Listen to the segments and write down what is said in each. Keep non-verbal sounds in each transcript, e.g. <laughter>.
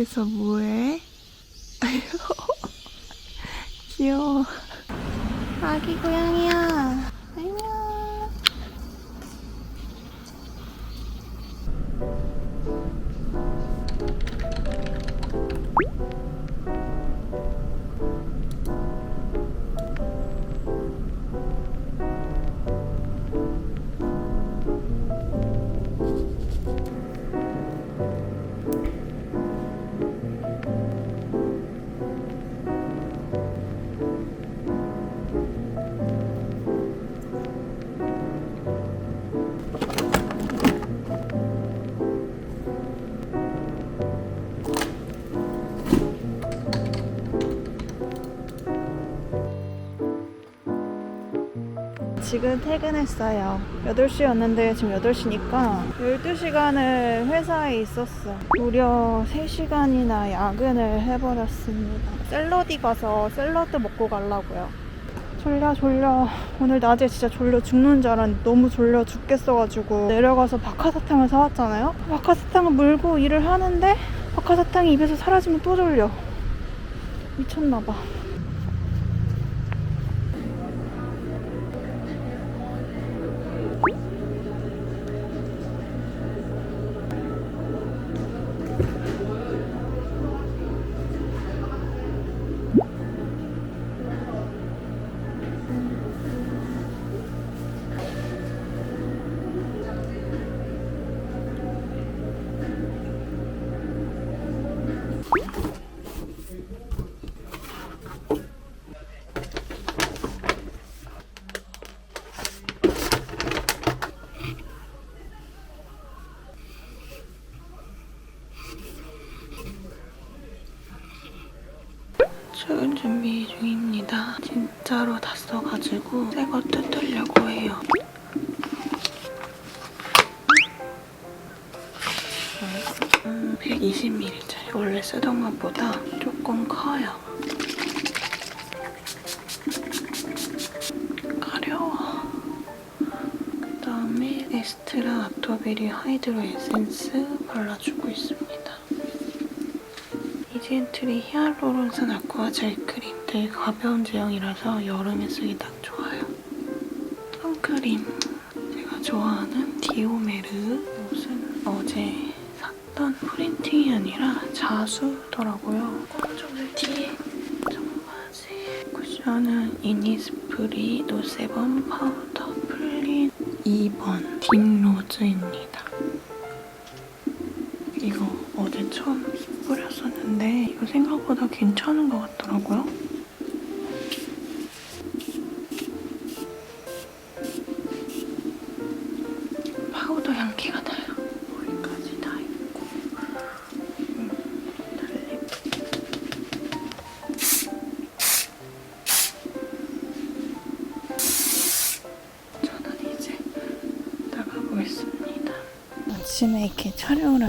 여기서 뭐해? <laughs> 귀여워. 아기 고양이야. 지금 퇴근했어요. 8시였는데 지금 8시니까 12시간을 회사에 있었어. 무려 3시간이나 야근을 해버렸습니다. 샐러디 가서 샐러드 먹고 가려고요. 졸려 졸려. 오늘 낮에 진짜 졸려 죽는 줄 알았는데 너무 졸려 죽겠어가지고 내려가서 박하사탕을 사왔잖아요. 박하사탕을 물고 일을 하는데 박하사탕이 입에서 사라지면 또 졸려. 미쳤나봐. 써가지고 새 거 뜯으려고 해요. 음, 120ml짜리 원래 쓰던 것보다 조금 커요. 가려워. 그 다음에 에스트라 아토베리 하이드로 에센스 발라주고 있습니다. 이지엔트리 히알루론산 아쿠아 젤 크림 되게 가벼운 제형이라서 여름에 쓰기 딱 좋아요. 선크림 제가 좋아하는 디오메르 옷은 어제 샀던 프린팅이 아니라 자수더라고요. 꼼짝을 뒤에 청바지 쿠션은 이니스프리 노세범 파우더 플린 2번 딥로즈입니다. 이거 어제 처음 뿌렸었는데 이거 생각보다 괜찮은 것 같더라고요.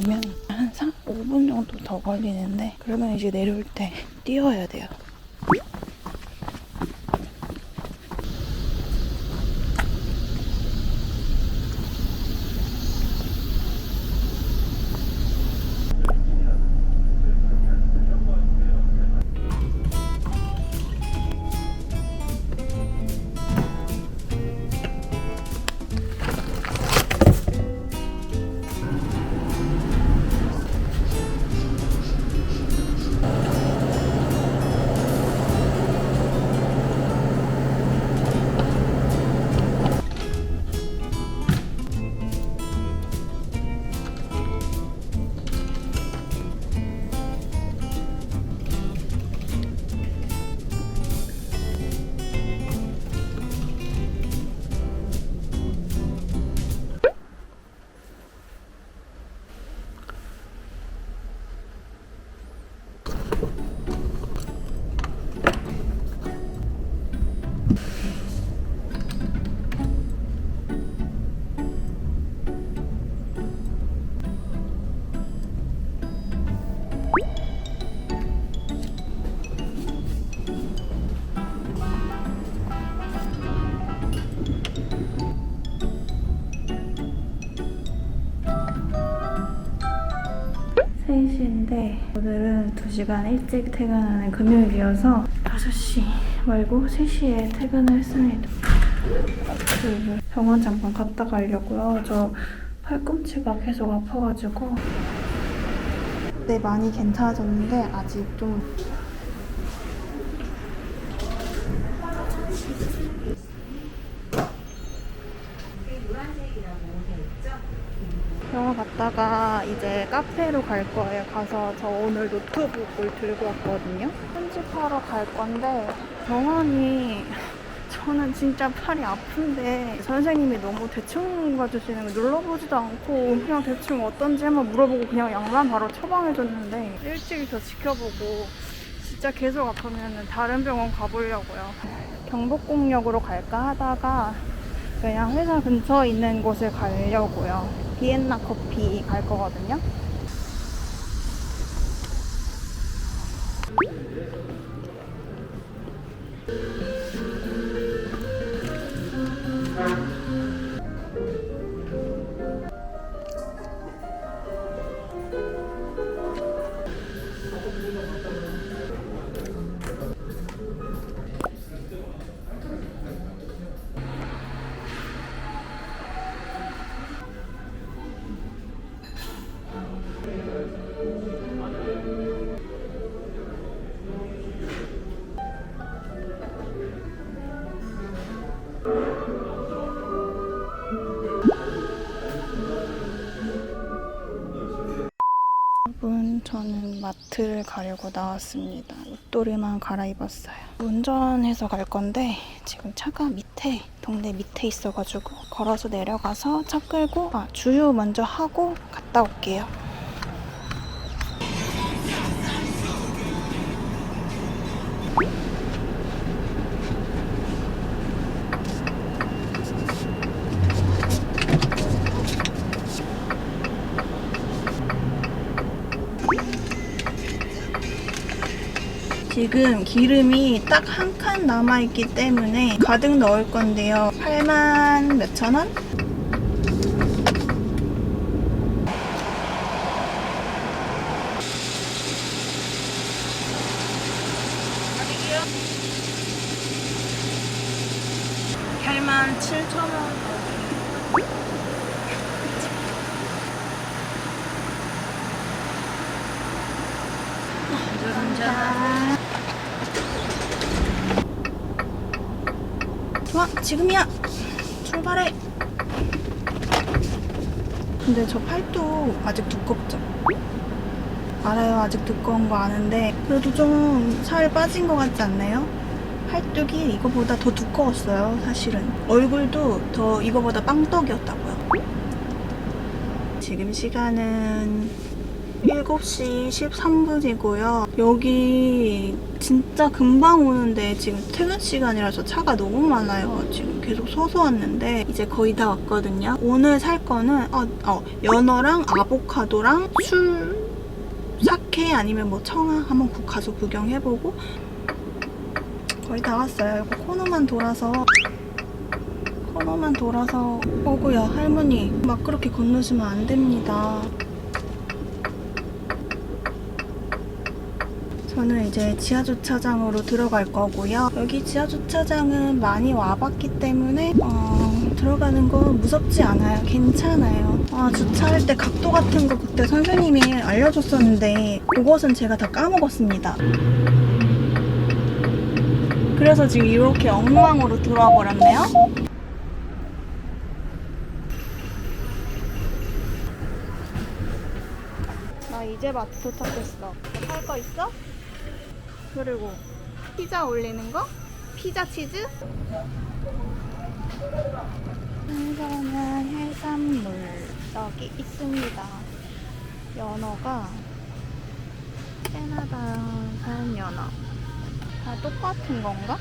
하면 한 3, 5분 정도 더 걸리는데 그러면 이제 내려올 때 뛰어야 돼요. 했는데 오늘은 2시간 일찍 퇴근하는 금요일이어서 5시 말고 3시에 퇴근을 했습니다. 그 병원 잠깐 갔다 가려고요. 저 팔꿈치가 계속 아파가지고 네 많이 괜찮아졌는데 아직 좀 병원 갔다가 이제 카페로 갈 거예요. 가서 저 오늘 노트북을 들고 왔거든요. 편집하러 갈 건데 병원이 <laughs> 저는 진짜 팔이 아픈데 선생님이 너무 대충 봐주시는 거 눌러보지도 않고 그냥 대충 어떤지 한번 물어보고 그냥 약만 바로 처방해줬는데 일찍 더 지켜보고 진짜 계속 아프면 다른 병원 가보려고요. 경복궁역으로 갈까 하다가 그냥 회사 근처에 있는 곳을 가려고요. 비엔나 커피 갈 거거든요. 여러분, 저는 마트를 가려고 나왔습니다. 옷도리만 갈아입었어요. 운전해서 갈 건데 지금 차가 밑에 동네 밑에 있어가지고 걸어서 내려가서 차 끌고 아 주유 먼저 하고 갔다 올게요. 지금 기름이 딱 한 칸 남아있기 때문에 가득 넣을 건데요. 8만 몇천 원? 팔만 7천 원. 짠. 좋아, 지금이야. 출발해. 근데 저 팔도 아직 두껍죠? 알아요, 아직 두꺼운 거 아는데 그래도 좀 살 빠진 것 같지 않나요? 팔뚝이 이거보다 더 두꺼웠어요, 사실은. 얼굴도 더 이거보다 빵떡이었다고요. 지금 시간은 7시 13분이고요. 여기 진짜 금방 오는데 지금 퇴근 시간이라서 차가 너무 많아요. 지금 계속 서서 왔는데 이제 거의 다 왔거든요. 오늘 살 거는 어, 어, 연어랑 아보카도랑 술, 사케 아니면 뭐 청아 한번 구- 가서 구경해보고 거의 다 왔어요. 이거 코너만 돌아서 코너만 돌아서 오구야 할머니 막 그렇게 건너시면 안 됩니다. 저는 이제 지하 주차장으로 들어갈 거고요. 여기 지하 주차장은 많이 와봤기 때문에 어, 들어가는 거 무섭지 않아요. 괜찮아요. 아, 주차할 때 각도 같은 거 그때 선생님이 알려줬었는데 그것은 제가 다 까먹었습니다. 그래서 지금 이렇게 엉망으로 들어와 버렸네요. 나 이제 마트 도착했어. 살 거 있어? 그리고 피자 올리는 거? 피자 치즈? 신선한 해산물 여기 있습니다. 연어가 캐나다산 연어. 다 똑같은 건가?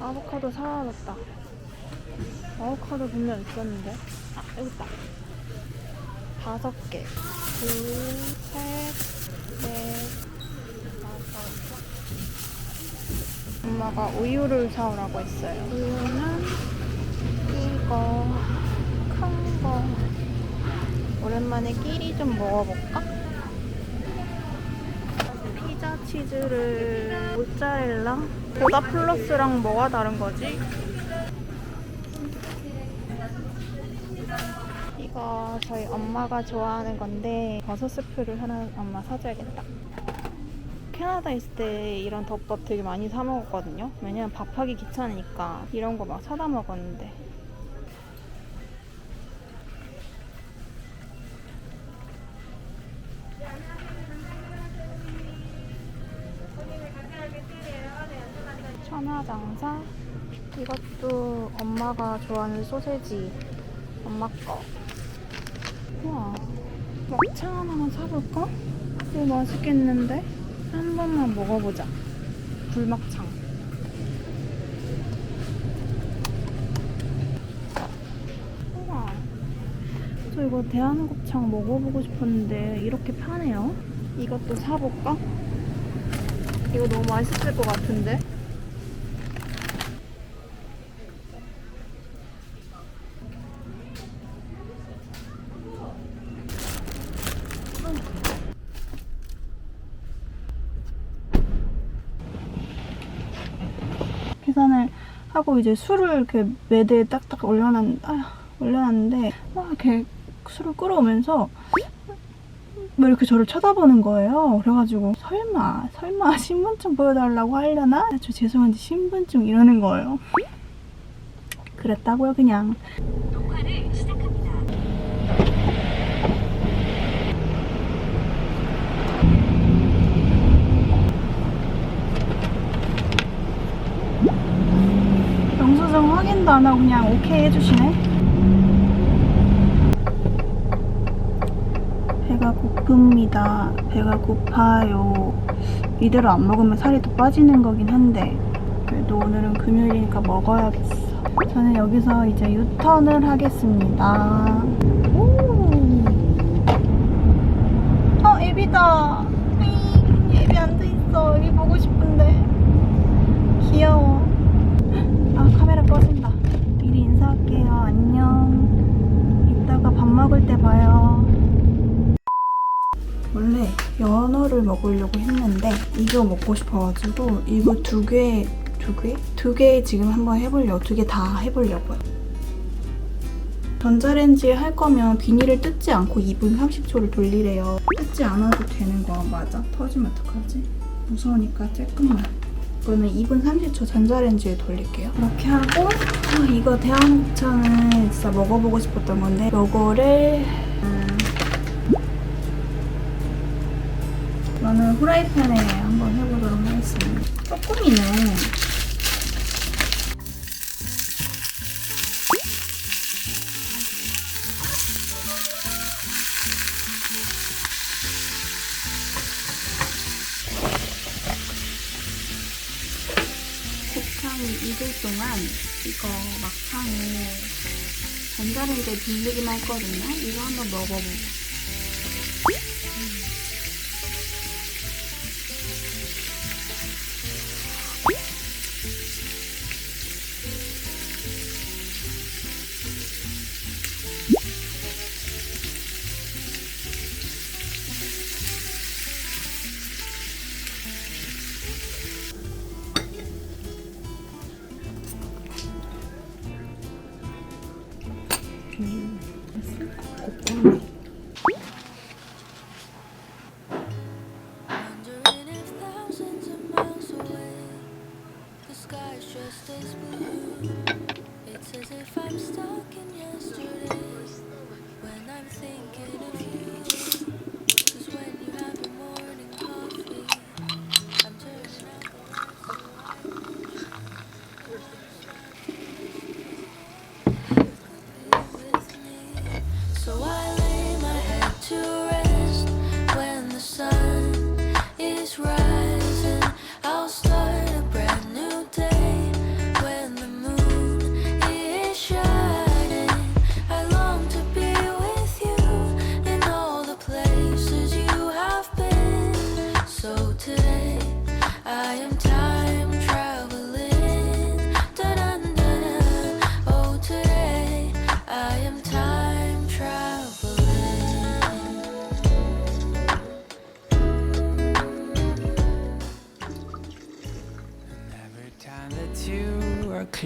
아보카도 사라졌다. 아보카도 분명 있었는데. 아, 여기 있다. 다섯 개. 둘, 셋, 넷, 다섯. 엄마가 우유를 사오라고 했어요. 우유는 이거, 큰 거. 오랜만에 끼리 좀 먹어볼까? 피자 치즈를 모짜렐라? 보다 플러스랑 뭐가 다른 거지? 이거 저희 엄마가 좋아하는 건데 버섯 스프를 하나 엄마 사줘야겠다. 캐나다 있을 때 이런 덮밥 되게 많이 사 먹었거든요. 왜냐면 밥하기 귀찮으니까 이런 거 막 사다 먹었는데. 천하장사 이것도 엄마가 좋아하는 소세지 엄마 거 우와 막창 하나만 사볼까? 이거 맛있겠는데? 한 번만 먹어보자 불막창 우와 저 이거 대한곱창 먹어보고 싶었는데 이렇게 파네요 이것도 사볼까? 이거 너무 맛있을 것 같은데? 계산을 하고 이제 술을 이렇게 매대에 딱딱 올려놨, 아, 올려놨는데 막 이렇게 술을 끌어오면서 왜 이렇게 저를 쳐다보는 거예요. 그래가지고 설마 설마 <laughs> 신분증 보여달라고 하려나? 저 죄송한데 신분증 이러는 거예요. 그랬다고요 그냥. 확인도 안 하고 그냥 오케이 해주시네. 배가 고픕니다. 배가 고파요. 이대로 안 먹으면 살이 더 빠지는 거긴 한데 그래도 오늘은 금요일이니까 먹어야겠어. 저는 여기서 이제 유턴을 하겠습니다. 오. 어, 애비다. 잉, 애비 앉아있어. 애비 보고 싶은데. 귀여워. 아 카메라 꺼진다 미리 인사할게요 안녕 이따가 밥 먹을 때 봐요 원래 연어를 먹으려고 했는데 이거 먹고 싶어가지고 이거 두 개, 두 개? 두 개 지금 한번 해보려고 두 개 다 해보려고요 전자레인지에 할 거면 비닐을 뜯지 않고 2분 30초를 돌리래요 뜯지 않아도 되는 거 맞아? 터지면 어떡하지? 무서우니까 조금만 이거는 2분 30초 전자레인지에 돌릴게요. 이렇게 하고 아, 이거 대한곱창은 진짜 먹어보고 싶었던 건데 요거를 이거는 후라이팬에 한번 해보도록 하겠습니다. 조금이네. 곱창이 익을 동안 이거 막창을 전자레인지에 돌리기만 했거든요. 이거 한번 먹어보고. Enfim, assim. Tá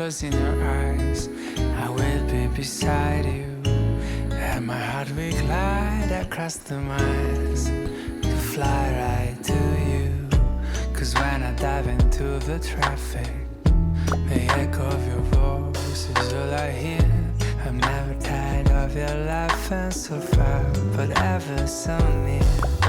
closing your eyes, I will be beside you. And my heart will glide across the miles to fly right to you. Cause when I dive into the traffic, the echo of your voice is all I hear. I'm never tired of your laughing so far, but ever so near.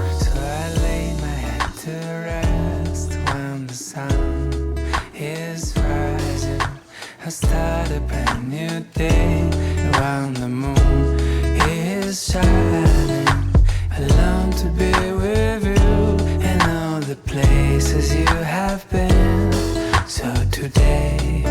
A brand new day around the moon is shining. I long to be with you and all the places you have been. So today